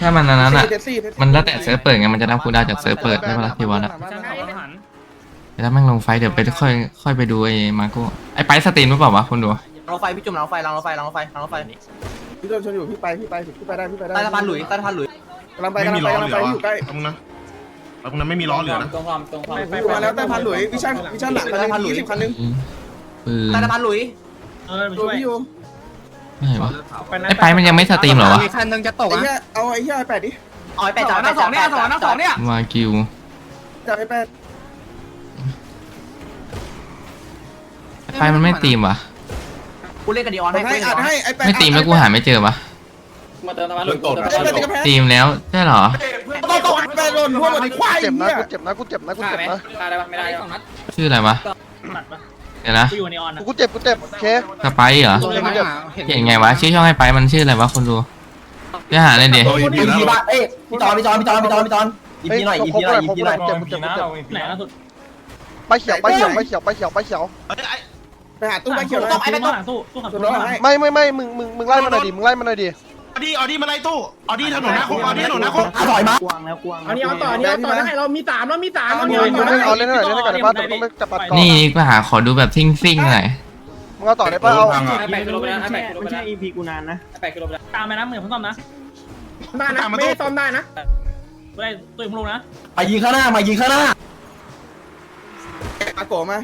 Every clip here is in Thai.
ถ้ามันอันนั้นอะ เทสซี่เทสซี่มันแล้วแต่เซิร์ฟเปิดไง มันจะนับคูลดาวน์จากเซิร์ฟเปิดได้ปะล่ะทีวอนอะแต่ถ้าแม่งลงไฟเดี๋ยวไปค่อยค่อยไปดูไอ้มาโก้ไอ้ไปสตรีมหรือเปล่าวะคุณดูรถไฟพี่จุ่มรางรถไฟรางรถไฟรางรถไฟรางรถไฟพี่โดนชนอยู่พี่ไปพี่ไปพี่ไปได้พี่ไปได้ใต้สะพานหลุยใต้สะพานหลุยกำลังไปไม่กำลัมีงไปล้อกำลังเหลืไปออยู่ใกล้ตรงนั้นตรงนั้นไม่มีล้อเหลือนะตรงความตรงความอยู่มาแล้วใต้พันหลุยวิชั่นวิชั่นหลังคันนึงยี่สิบคันนึงปืนใต้สะพานหลุย เออตัวพี่อยู่ ไม่เหรอวะไอ้ไปมันยังไม่สตรีมเหรอวะ คันนึงจะตกไอ้อะเหี้ยเอาไอ้เหี้ยไอแปดดิอ๋อแปดจ่ายแปดจ่ายแปดจ่ายแปดจ่ายวากิวจับไอแปดไอ้ไปมันไม่สตรีมวะกูเล่นกับดีออนให้ให้อัดให้ไอแปดไม่สตรีมแล้วกูหาไม่เจอวะมาเติมน้ำมันหลุดเติมไอน้ำมันแปหดลุติดดกระแพงสตรีมแล้วใช่เหรอตกตกไอแปดหล่นพวกมันควายเจ็บนะเหี้ยกูเจ็บนะกูเจ็บนะกูฆ่าเจ็บไหมนะฆ่าได้ปะไม่ได้สองนัดชื่ออะไรวะนัดปะ เดี๋ยวนะกูอยู่ในออนนะกูเจ็บกูเจ็บโอเคสไปร์เหรอเลยมาเขียนไงวะชื่อช่องให้ไปมันชื่ออะไรวะคุณดูไปหาเลยดิโอ้ยดีแล้วพี่บ้าเอ้ยพี่จอนพี่จอนพี่จอนพี่จอนพี่จอนอีเฮ้ยพีหน่อยอีครพีบหน่อยคอีรบพีหน่อยเจ็บกูเจ็บกูเจ็บไหนล่าสุดไปเขียวไปเขียวไปเขียวไปเขียวไปเขียวไปหาตู้ไปเขียวเลยตู้ตู้ตู้ตู้ขับตัวตู้น้องให้ไม่ไม่ไม่มึงมึงมึงไล่มาหน่อยดิมึงไล่มาหน่อยดิ ออดี้ออดี้มาไล่ตู้ออดี้ถนนหน้าคุกออดี้ถนนหน้าคุกอร่อยมากอันนี้เอาต่ออันนี้เอาต่อได้เรามีสามแล้วมีสามเอาเอาเล่นหน่อยเล่นหน่อยได้ป่ะต้องต้องจับปัดก่อนนี่นี่ก็หาขอดูแบบซิ่งซิ่งๆหน่อยมึงเอาต่อได้ป่ะเอาพังอะไอแปดกิโลไปแล้วไอแปดกิโลไปไม่แล้ใช่ว EP กูนานนะไอแปดกิโลไปแล้วตามไปนะเหมือนผมต้อมนะได้นะไม่ได้ซ้อมได้นะไม่ได้ตัวผมลงนะมายิงข้างหน้ามายิงข้างหน้าอาโกมา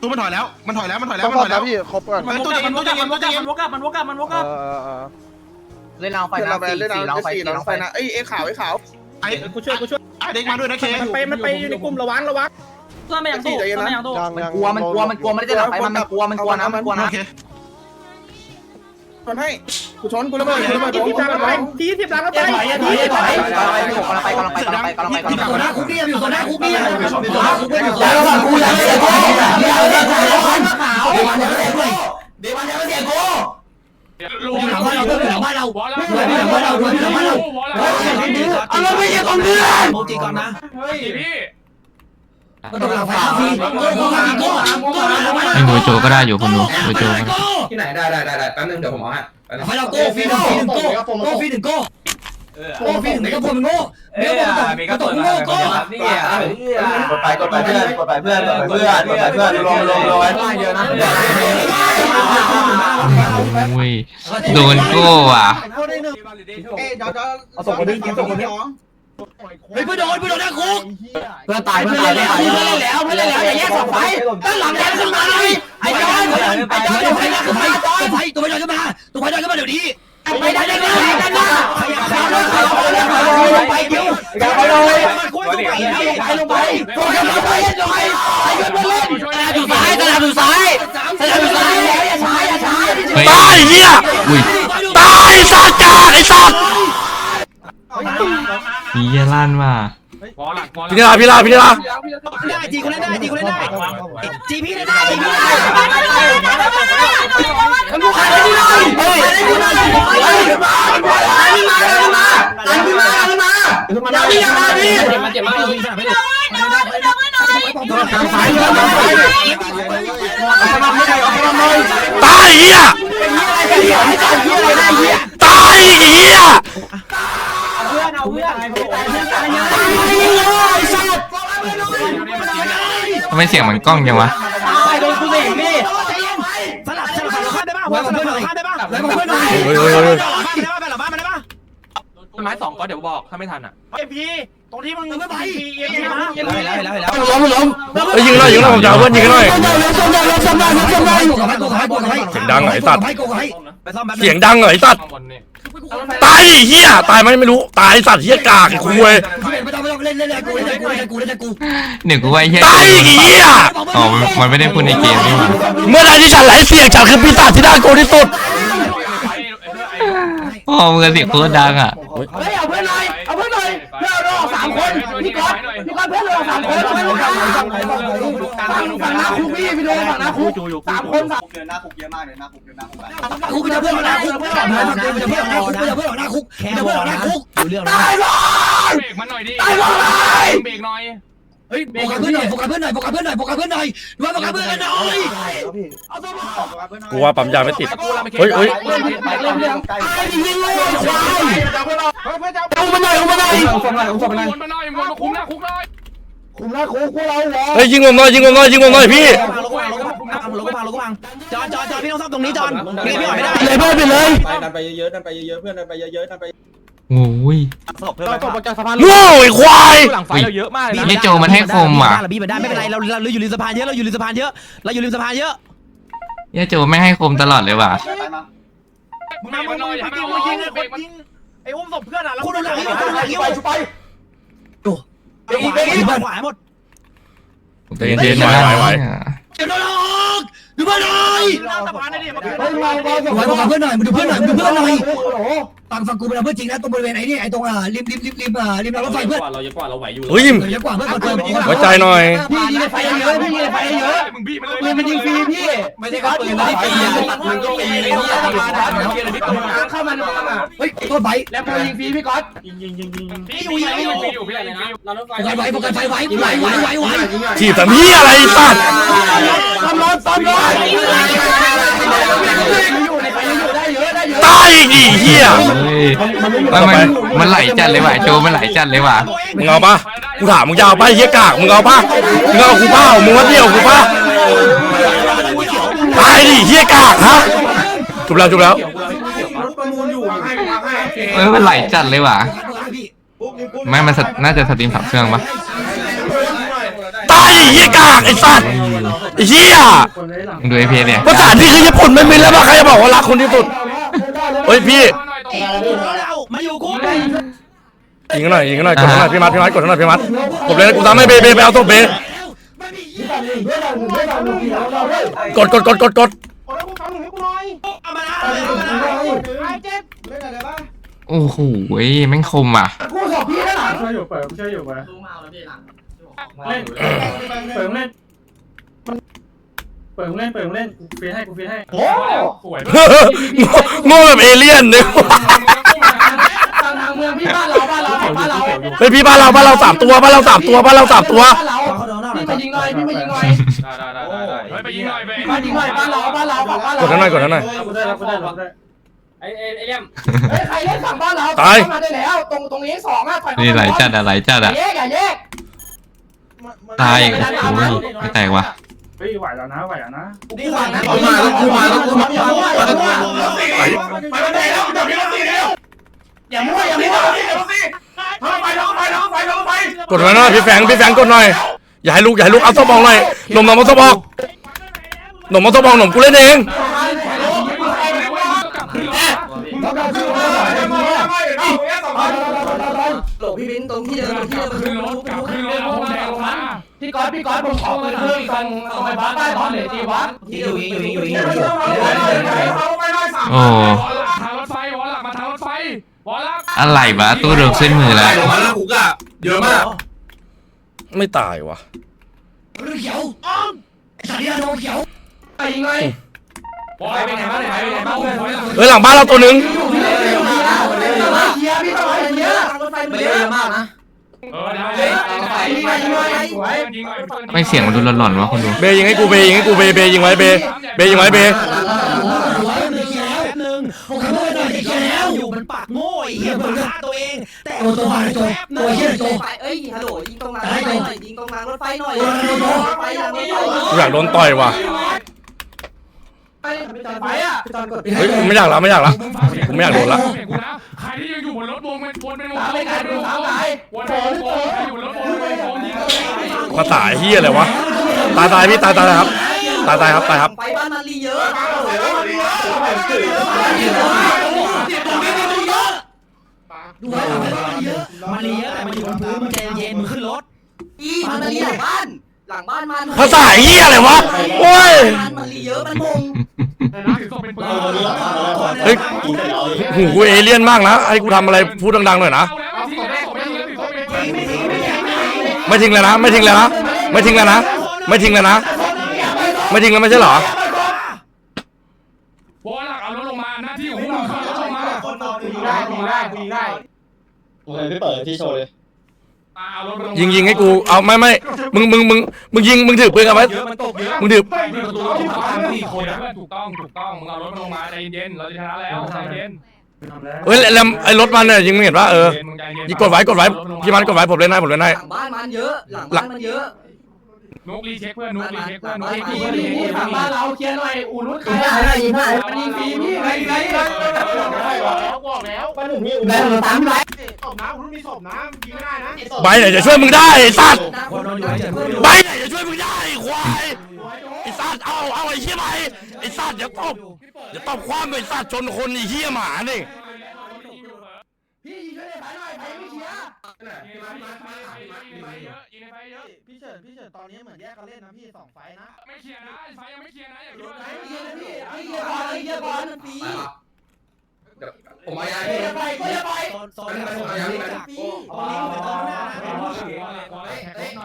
ตู้มันถอยแล้วมันถอยแล้วมันถอยแล้ต้วองมันพถออยแล้วนะพี่ครบก่อนมันวกกลับมันวกกลับมันวกกลับมันวกกลับมันวกกลับมันวกกลับ เออเออเล่นรางไฟเดี๋ยวนะเราไปสี่เล่นสี่รางเอาไฟสี่สี่เรารางไฟไฟนะเอ้ยไอ้ขาวไอ้ขาวไอ้กูช่วยกูช่วยไอ้เด็กมาด้วยนะเคมันไปมันไปอยู่ในกลุ่มระวังระวังเพื่อนไม่ยังตู้เพื่อนไม่ยังตู้ยังมันยังกลัวมันกลัวมันกลัวมันไม่ได้หลังไฟมันมันกลัวมันกลัวนะมันกลัวนะโอเคชนให้กูชนกูระเบิดกูระเบิดยี่สิบล้านไปยี่สิบล้านไปถอยถอยถอยกำลังไปกำลังไปกำลังไปกำลังไปกำลังไปกำลังไปกำลังไปคุกกี้อยู่ตรงหน้าคุกกี้อยู่ตรงหน้าคุกกี้อยู่ตรงหน้าคุกกี้อยู่ตรงหน้าคุกกี้เดี๋ยวมันจะไม่เสียกู อยู่หลังบ้านเราอยู่หลังบ้านเราอยู่หลังบ้านเราอยู่หลังบ้านเราเอาเราไม่ใช่ของเพื่อนโมจิก่อนนะเฮ้ยพี่มันต้องหลังไฟพี่โก้โก้โก้โก้โก้ไอ้โมโจก็ได้อยู่คุณดูโมโจก็ได้ที่ไหนได้ได้ได้ได้แป๊บนึงเดี๋ยวผมเอาให้แป๊บนึงไฟเราโก้ฟีหนึ่งฟีหนึ่งโก้โก้ฟีหนึ่งโก้ โก้ฟีหนึ่งไม่ก็พลมันโก้ไม่ก็พลมันโก้โก้โก้นี่อะกดไปกดไปเพื่อนกดไปเพื่อนกดไปเพื่อนกดไปเพื่อนลงลงลงไว้เยอะนะโอ้ยโดนโก้อะเอ้ยเดี๋ยวเดี๋ยวเอาส่งคนนี้ส่งคนนี้เฮ้ยเพื่อนโดนเพื่อนโดนนะคุกเพื่อนตายเพื่อนตายเพื่อนเล่นแล้วเพื่อนเล่นแล้วอย่าแยกสองไฟด้านหลังแยกขึ้นมาเลยไอ้จอนไอ้จอนตัวไฟขึ้นมาตัวไฟตัวไฟจอนขึ้นมาตัวไฟจอนขึ้นมาเดี๋ยวนี้ ไปได้ได้ได้ได้ได้ขยับขยับขยับไปคิวขยับไปเลยคุยตัวไปไปลงไปลงไปหน่อยไอ้เพื่อนเล่นดูซ้ายตลาดดูซ้ายตลาดดูซ้ายแล้วอย่าช้าอย่าช้าเฮ้ยตายเหี้ยอุ้ยตายสัตว์กาไอ้สัตว์มียลั่นว่ะ วอลหลักวอลหลัพี่ลาพี่ลาพี่ลาได้จีคนเล่นได้จีคนเล่นได้จีพี่เล่นได้จีพี่ได้มันบุกขาได้ดีเลยเฮ้ยได้ดีเลยเฮ้ยมามามามามามามาอย่าพี่อย่าพี่เจ็บมาเจ็บมาอยู่ที่สนามไม่ได้ทางซ้ายทางซ้ายตายเหี้ยเฮียให้ตายเฮียอะไรได้ ไมเสียงมันกล้องจังวะตายโดนกูสิพี่สลับสลับข้ามได้ป่ะวางเพื่อนหน่อยข้ามได้ป่ะแล้วเพื่อนหน่อยเฮ้ยเฮ้ยเฮ้ยต้นไม้สองก็เดี๋ยวบอกถ้าไม่ทันอะเอ็มพีตรงที่มึงไม่ไปเอ็มพีนะเห็นแล้วเห็นแล้วเห็นแล้วล้มล้มเฮ้ยยิงหน่อยยิงหน่อยผมจะเอาเพื่อนยิงหน่อยเสียงดังเหรอ ไอ้สัตว์เสียงดังเหรอไอ้สัตว์ข้างบนนี่ตายดิเหี้ยตายไหมไม่รู้ตายไอ้สัตว์เหี้ยกากไอ้คุยไม่ต้องไม่ต้องเล่นเล่นเล่นกูเล่นกูเล่นกูเล่นกูหนึ่งกูว่าไอ้เหี้ยตายดิเหี้ยอ๋อมันมันไม่ได้พูดในเกมนี่หว่าเมื่อใดที่ฉันไหลเสียงฉันคือปีศาจที่น่ากลัวที่สุด อ๋อมือเสียงโคตรดังอะ เฮ้ยเอาเพื่อนหน่อย เอาเพื่อนหน่อยเพื่อนเราสามคนพี่ก๊อตพี่ก๊อตเพื่อนเราสามคนไม่รู้กันฝั่งฝั่งหน้าคุกพี่พี่โดนฝั่งหน้าคุกสามคนฝั่งเดินหน้าคุกเยอะมากเลยหน้าคุกเยอะหน้าคุกคุกจะเพื่อนนาคุกเพื่อนหน้าคุกจะเพื่อนหน้าคุกจะเพื่อนหน้าคุกจะเพื่อนหน้าคุกตายเลยเบรกมันหน่อยดิตายเลยเบรกหน่อย เฮ้ยโฟกัสเพื่อนหน่อยโฟกัสเพื่อนหน่อยโฟกัสเพื่อนหน่อยโฟกัสเพื่อนหน่อยดูว่าโฟกัสเพื่อนหน่อยเอาตัวมากูว่าปั๊มยาไม่ติด เฮ้ยเฮ้ยไอ้ยิงเลยควายเพื่อนจะเอามาหน่อยเอามาหน่อยวนมาหน่อยวนมาคุมหน้าคุกหน่อยคุมหน้าคุกพวกเราวะเฮ้ยยิงผมหน่อยยิงผมหน่อยยิงผมหน่อยพี่พังลงพังลงพังลงพังลงพังจอนจอนจอนพี่ต้องซ่อมตรงนี้จอนพี่พี่ออกไม่ได้เลยเพื่อนไปเลยไปดันไปเยอะๆดันไปเยอะๆเพื่อนดันไปเยอะๆดันไป โอ้ยเราตกจากสะพานโง่ไอ้ควาย หลังไฟเราเยอะมากเลยนี่โจมันให้คมอะ เราบีบได้ไม่เป็นไรเราเราอยู่ริมสะพานเยอะเราอยู่ริมสะพานเยอะเราอยู่ริมสะพานเยอะเหี้ยโจไม่ให้คมตลอดเลยว่ะ มึงมาหน่อยอย่าไปยิงเบรกมันไอ้อุ้มศพเพื่อนอะแล้วคนหลังนี่คนหลังนี่ไปไปดูไปอีกไปขวาหมดใจเย็นๆนะไหวไหวเดี๋ยวโดนออกดูเพื่อนหน่อยหน้าสะพานได้ดิมาไว้บอกเพื่อนหน่อยมาดูเพื่อนหน่อยมาดูเพื่อนหน่อย ฟังฟังกูเป็นเพื่อนจริงนะตรงบริเวณไหนนี่ไอ้ตรงอะริมริมริมริมอะริมรางรถไฟเพื่อนเราเยอะกว่าเราไหวอยู่เฮ้ยเยอะกว่าเพื่อนคนเดิมไว้ใจหน่อยพี่ยิงไฟเยอะพี่ยิงไฟเยอะมึงบีบมันเลยปืนมันยิงฟรีพี่ไม่ใช่ก็ปืนไม่ได้ปีนมันก็ปีนเลยที่เข้ามาในบ้านอะเฮ้ยโทษไฟแล้วปืนยิงฟรีพี่ก๊อตยิงยิงยิงยิงพี่อยู่พี่อยู่พี่อยู่พี่อะไรนะเรารถไฟไฟไฟโฟกัสไฟไฟไหวไหวไหวไหวถีบแต่พี่อะไรไอ้สัตว์ซ้ำรถซ้ำรถอ อะตายอีกดิเฮียมันมันมันไหลจัดเลยว่ะโจมันไหลจัดเลยว่ะมึงเอาปะกูถามมึงจะเอาปะไอ้เฮียกากมึงเอาปะมึงเอากูเปล่ามึงว่าเดียวกูปะตายดิเฮียกากฮะจบแล้วจบแล้วรถประมูลอยู่ให้ให้เออมันไหลจัดเลยว่ะไม่มันสตน่าจะสตรีมสับเครื่องปะตายดิเฮียกากไอ้สัตว์เฮียดูไอพีเนี่ยภาษาที่คือญี่ปุ่นไม่มีแล้วป่ะใครจะบอกว่ารักคนที่สุด เฮ้ยพี่ มาอยู่กูยิงกันหน่อยยิงกันหน่อยกดกันหน่อยพี่มัดพี่มัดกดกันหน่อยพี่มัดกดเลยกูตามให้เบเบไปเอาตัวเบกดกดกดกดกดโอ้ยกูฟังหนึ่งให้กูหน่อยเอามาไอ้เจ็ดเล่นอะไรบ้างโอ้โหแม่งคมอะกูสอบพี่แล้วหลังช่วยอยู่เปิดช่วยอยู่เปิดเล่นเปิดเล่น เปิดเล่นเปิดเล่นกูฟีให้กูฟีให้โอ้สวยโง่แบบเอเลี่ยนเนี่ยทางเมืองพี่บ้านเราบ้านเราบ้านเราเฮ้ยพี่บ้านเราบ้านเราสามตัวบ้านเราสามตัวบ้านเราสามตัวพี่มายิงหน่อยพี่มายิงหน่อยได้ได้ได้ได้เฮ้ยไปยิงหน่อยไปมายิงหน่อยบ้านเราบ้านเราฝั่งบ้านกเราดกันหน่อยกดกันหน่อยกูได้รับกูได้รับได้ไอ้ไอ้ไอ้เลี่ยมเฮ้ยใครเล่นฝั่งบ้านเราตายมาได้แล้ว ตรงตรงนี้สองอะนี่ไหลจัดอะไหลจัดอะแยกอย่าแยกตายอีกโอ้ยไม่แตกว่ะ เฮ้ยไหวแล้วนะไหวแล้วนะกูฟังนะกูมาแล้วกูมาแล้วกูมาแล้วไปมาได้แล้วเดี๋ยวพี่ตีเร็วอย่ามั่วอย่ามั่วไปน้องไปน้องไปน้องไปกดหน่อยหน่อยพี่แฝงพี่แฝงกดหน่อยอย่าให้ลูกอย่าให้ลูกเอาสมองหน่อยหนมหนมเอาสมองหนมเอาสมองหนมกูเล่นเองหลบพี่บินตรงที่เดิมที่เดิม พี่ก๊อตพี่ก๊อตผมขอปืนเพิ่มตรงตรงไฟฟ้าใต้ท้องเหนือจีวัดอยู่อยู่อยู่อยู่โอ้ทางรถไฟวอลหลักมาทางรถไฟวอลหลักอะไรวะตู้โดนเส้นมือแล้วมาแล้วกูกะเยอะมากไม่ตายว่ะเขียวอ้อมสัตว์ที่โดนเขียวไปยิงเลยวอลไปไหนมาไหนไปไหนมาเพื่อนเฮ้ยหลังบ้านเราตัวหนึงเฮียพี่ต้องไปเฮียไม่เยอะมากนะเออ ได้ยิงหน่อยยิงหน่อยยิงหน่อยไม่เสียงมันดูหลอนๆวะคนดู เบยิงให้กูเบยิงให้กูเบเบยิงไว้เบเบยิงไว้เบแป๊บนึงผมขโมยหน่อยเขียวแล้วอยู่มันปากโง่ไอ้เหี้ยมันฆ่าตัวเอง แต่ตัวตัวตัวตัวเหี้ยตัวไฟเอ้ยฮัลโหลยิงตรงรางรถไฟหน่อยยิงตรงรางรถไฟหน่อยไฟรางรถไฟกูอยากโดนต่อยว่ะ ไปอะเฮ้ยไม่อยากละไม่อยากละผมไม่อยากโดนละใครที่ยังอยู่บนรถวงเป็นวนเป็นวงตามไปไหนดูตามไหนวนเป็นวงใครอยู่บนรถวงเป็นวงยิงเลยภาษาเฮียอะไรวะตายตายพี่ตายตายครับ ตายตายครับตายครับไฟบ้านมันรีเยอะดูไว้มันเยอะมันเยอะแต่มันอยู่บนพื้นมันใจเย็นมึงขึ้นรถอีมันรีหลังบ้านหลังบ้านมันภาษาเฮียอะไรวะโอ้ยมันมันรีเยอะมันงงถือศพ เป็นปืนเฮ้ยหูกูเอเลี่ยนมากนะให้กูทำอะไรพูดดังๆหน่อยนะเอาแล้วทิ้งแล้วศพไม่ทิ้งแล้วถือศพเป็นปืนไม่ทิ้งแล้วนะ ไม่ทิ้งแล้วนะไม่ทิ้งแล้วนะไม่ทิ้งแล้วนะไม่ทิ้งแล้วไม่ใช่เหรอวอลหลักเอารถลงมาหน้าที่ของพวกมึงคือรถลงมายิงได้ยิงได้ยิงได้โอเคพี่เปิดที่โชว์เลยเอารถมาล ยิงยิงให้กูเอาไม่ไม่มึงมึงมึงมึงยิงมึงถือปืนเอาไว้เยอะมันตกเยอะมึงถือมีประตูรถที่สามสี่คนนะถูกต้องถูกต้องมึงเอารถมาลงมาใจเย็นเราจะชนะแล้วใจเย็นเฮ้ยแล้วไอ้รถมันเนี่ยยิงมึงเห็นว่าเออมึงใจเนยิงกดไว้กดไว้พี่มันกดไว้ผมเล่นให้ผมเล่นให้หลังบ้านมันเยอะหลังบ้านมันเยอะนุกรีเช็คเพื่อนนุกรีเช็คเพื่อนนุกไปรีไปเช็คไปเพื่อนไปฝั่งบ้านเราเคลียร์หน่อยอูรุดใครอะมันยิงฟรีพี่ไงไงไงบอกแล้วแม่เราตามไปศพ นะคุณมีศพนะยิงไม่ได้นะใบไหนจะช่วยมึงได้ไอ้สัตว์คนนอนอยู่เฉยใบไหนจะช่วยมึงได้ไอ้ควายไอ้สัตว์เอาเอาไอ้เหี้ยไปไอ้สัตว์อย่าตบอย่าตบความไอ้สัตว์ชนคนไอ้เหี้ยหมานี่พี่เฉินพี่เฉินตอนนี้เหมือนแยกกันเล่นนะพี่สองไฟนะไม่เคลียร์นะไฟยังไม่เคลียร์นะอย่าลุ้นไอ้เหี้ยพี่ไอ้เหี้ยบอลไอ้เหี้ยบอลมันปี ผมเอายาพี่ไปก็จะไปโซนผมเอายาพี่ไปปี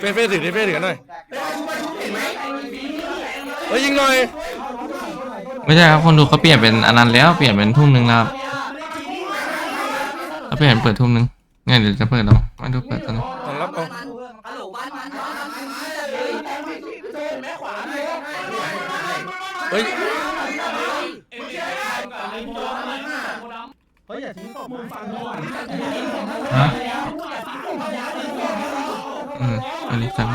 เฟ่เฟ่ถือดิเฟ่ถือกันหน่อยเฮ้ยยิงหน่อยไม่ใช่ครับคนดูเขาเปลี่ยนเป็นอันนั้นแล้วเปลี่ยนเป็นทุ่มหนึ่งแล้วเขาเปลี่ยนเปิดทุ่มหนึ่งเนี่ยเดี๋ยวจะเปิดแล้วมาดูเปิดตอนนี้ตอนรับเอาฮัลโหลบ้านเฮ้ย อย่าทิ้งศพมึงฟังก่อนฮะอืมอันนี้สั่ง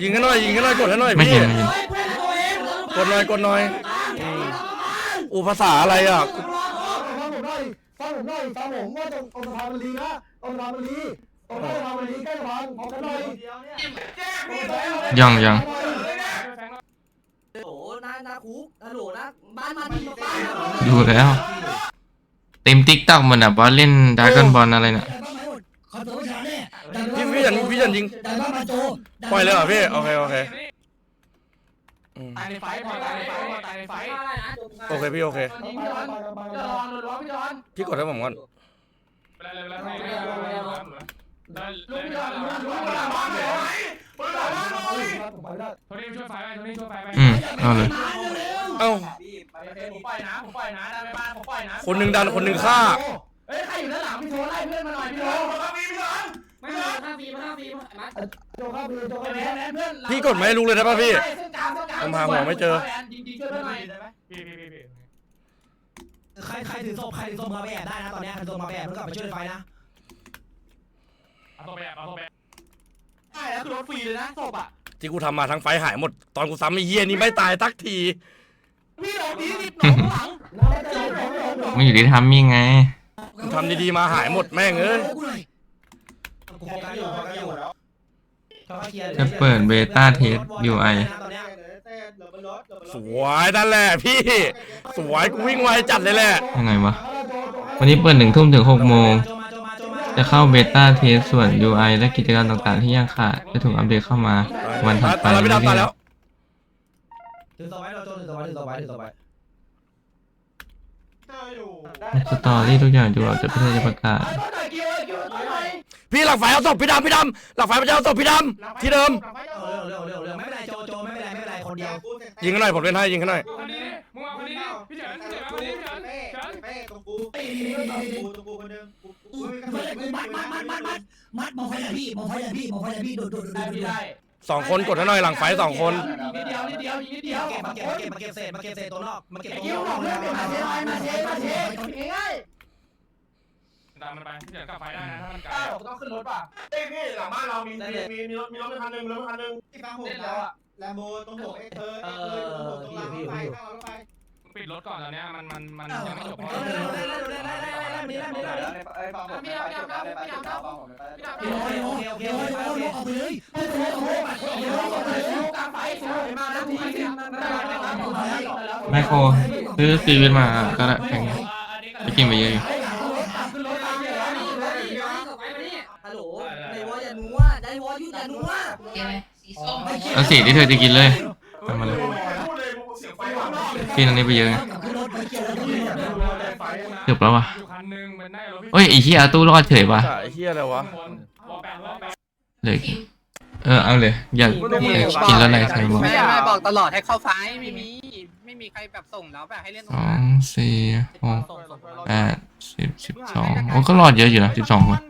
ยิงกันหน่อยยิงกันหน่อยกดให้หน่อยไม่พี่เห็นไม่เห็นกดหน่อยกดหน่อยอืมอูภาษาอะไรอะฟังผมหน่อยฟังผมหน่อยฟังผมว่าตรงตรงสะพานมันลีนะตรงสะพานมันลีตรงใกล้สะพานมันลีใกล้สะพานพอกันหน่อยยังยัง ฮัลโหลนานา คุกฮัลโหลนะบ้านมันบ้านดูแล้ว เต็มติ๊กต็อกมันแบบว่าเล่นดราก้อนบอลอะไรเนี่ยพี่พี่ยันพี่ยันยิงปล่อยเลยเหรอพี่ โอเค โอเคอืมตายในไฟพอตายในไฟพอตายในไฟโอเคพี่โอเคยิงพี่ดอนพี่ดอนโดนล้อพี่ดอนพี่กดให้ผมก่อนไปเลยไปเลยไปเลยไปเลยลุงพี่ดอนลุงลุงหลังบ้านเลยเปิดหลังบ้าน เลยผมไปไม่ได้โทนี่ช่วยไฟไปโทนี่ช่วยไฟไปอืมเอาเลยเอ้าผมปล่อยนะผมปล่อยนะได้ไปบ้านผมปล่อยนะคนหนึ่งดันคนหนึ่งฆ่าเฮ้ยใครอยู่ด้านหลังพี่โทไล่เพื่อนมาหน่อยพี่โทพี่พี่ดอนไม่ใช่ข้าฟีมาข้าฟีมาโจข้าไปโจไปข้าไปแลนเพื่อนพี่กดไม่ให้ลุกเลยได้ป่ะพี่เส้นกลางเส้นกลางผมหาหัวไม่เจอยิงยิงช่วยเพื่อนหน่อยได้ไหมพี่พี่พี่พี่ใครใครถือศพใครถือศพมาแอบได้นะตอนนี้ใครถือศพมาแอบมันกลับไปช่วยไฟนะเอาตัวแบบเอาตัวแบบ ใช่แล้วคือรถฟรีเลยนะศพอะที่กูทำมาทั้งไฟหายหมด ตอนกูซ้ำไอ้เหี้ยนี่ไม่ตายสักที พี่หลงดีสิหลงหลังไม่อยู่ที่ทำมิ่งไง กูทำดีๆมาหายหมดแม่งเอ้ย กูโฟกัสอยู่โฟกัสอยู่ค่อยๆเคลียร์จะเปิดเบต้าเทส UI ตอนเนี้ยสวยนั่นแหละพี่ สวยกูวิ่งไวจัดเลยแหละ ยังไงวะ วันนี้เปิดหนึ่งทุ่มถึงหกโมงโจมาโจมาโจมาจะเข้าเบต้าเทสส่วน UI และกิจกรรมต่างๆ ที่ยังขาดจะถูกอัปเดตเข้ามาวันถัดไปตายแล้วพี่ดำตายแล้วถือศพไว้โจถือศพไว้ถือศพไว้ถือศพไว้สตอรี่ทุกอย่างดูออกจากประเทศจะประกาศ พี่หลักไฟเอาศพพี่ดำพี่ดำหลักไฟมันจะเอาศพพี่ดำที่เดิมเออเร็วเร็วเร็วไม่เป็นไรโจโจไม่เป็นไรไม่เป็นไรคนเดียวยิงกันหน่อยผมเล่นให้ยิงกันหน่อยคนนี้มึงเอาคนนี้พี่เฉินพี่เฉินเอาคนนี้พี่เฉินเฉินเป้ตรงกูตรงกูตรงกูคนนึงกู กูไม่กล้ามัดมัดมัดมัดมัดมองไฟเลยพี่มองไฟเลยพี่มองไฟเลยพี่ดูดูดูได้ดูพี่ได้สองคนกดให้หน่อยหลังไฟสองคนนิดเดียวนิดเดียวนิดเดียวเก็บมาเก็บมาเก็บมาเก็บเศษมาเก็บเศษตัวนอกมาเก็บไอ้ตัวกิ้วนอกเพื่อนมาเทมาเทมาเทง่ายตามมันไปพี่เฉินกลับไฟได้นะถ้ามันไกลต้องขึ้นรถป่ะเอ้พี่หลังบ้านเรามีมีมีรถมีรถคันหนึ่งรถคันหนึ่งที่ฟังผมแล้วอะแลมโบตรงผมเอเธอเอเธอตรงผมตรงรางรถไฟข้างรถไฟ ปิดรถก่อนตอนเนี้ยมันมันมันยังไม่จบเพราะว่าไอ้ฟังผมไปจุดนั้นไปจุดนั้นฟังผมไปไมโครซื้อซีเวนมาก็ได้แข่งไปกินไปเยอะอยู่เอาสีที่เธอจะกินเลยทำมาเลย พูดเลยเสียงไฟข้างนอกกินอันนี้ไปเยอะไงขึ้นรถไปเกี่ยวแล้วพี่เกือบแล้ววะอยู่คันนึงเป็นได้รถพี่เฮ้ยไอ้เหี้ยตู้รอดเฉยวะไอ้เหี้ยอะไรวะวอแปดวอแปดเลยเออเอาเลยอยากอยากกินแล้วอะไรใส่บอกไม่ไม่บอกตลอดให้เข้าไฟไม่มีไม่มีใครแบบส่งแล้วแบบให้เล่นตรสงอนั้งนสี่หกแปดสิบสิบสองโอ้ก็รอดเยอะอยู่นะสิบสองคน